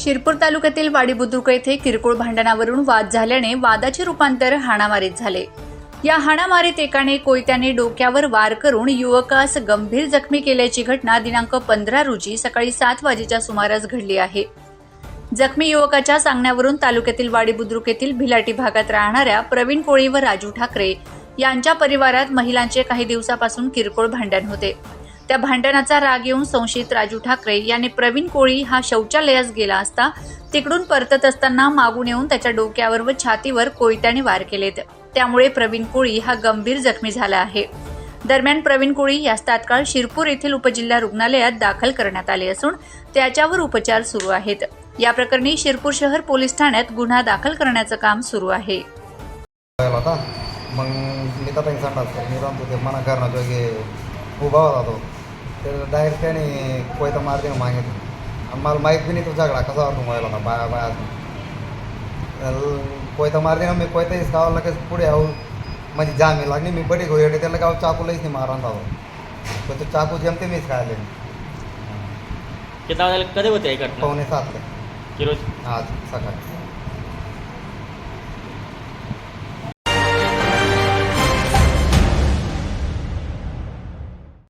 शिरपूर तालुक्यातील वाडी बुद्रुक येथे किरकोळ भांडणावरून वाद झाल्याने वादाचे रूपांतर हाणामारीत झाले. या हाणामारीत एकाने कोयत्याने डोक्यावर वार करून युवकास गंभीर जखमी केल्याची घटना दिनांक पंधरा रोजी सकाळी सात वाजेच्या सुमारास घडली आहे. जखमी युवकाच्या सांगण्यावरून तालुक्यातील वाडी बुद्रुक येथील भिलाटी भागात राहणाऱ्या प्रवीण कोळी व राजू ठाकरे यांच्या परिवारात महिलांचे काही दिवसापासून किरकोळ भांडण होते. त्या भांडणाचा राग येऊन संशयित राजू ठाकरे याने प्रवीण कोळी हा शौचालयास गेला असता तिकडून परतत असताना मागून येऊन त्याच्या डोक्यावर व छातीवर कोयत्याने वार केलेत. त्यामुळे प्रवीण कोळी हा गंभीर जखमी झाला आहे. दरम्यान प्रवीण कोळी यास तात्काळ शिरपूर येथील उपजिल्हा रुग्णालयात दाखल करण्यात आले असून त्याच्यावर उपचार सुरू आहेत. या प्रकरणी शिरपूर शहर पोलीस ठाण्यात गुन्हा दाखल करण्याचं काम सुरू आहे. मग मी तर त्यांनी सांगतात मी ते मना उभा होता तो. तर डायरेक्ट त्याने कोयता मारते मागितलं. आणि मला माहीत बी नाही तो झगडा कसा वाटून व्हायला होता बाया बाया कोयता मारते ना मी कोयता इस गावाला लगेच पुढे आहो. म्हणजे जामी लागली मी बडी घोडी त्याला गाव चाकू लईच नाही मारून जावं पण तो चाकू जमते मीच खायले. किती कधी होते पावणे सातले. की रोज? आज सकाळी.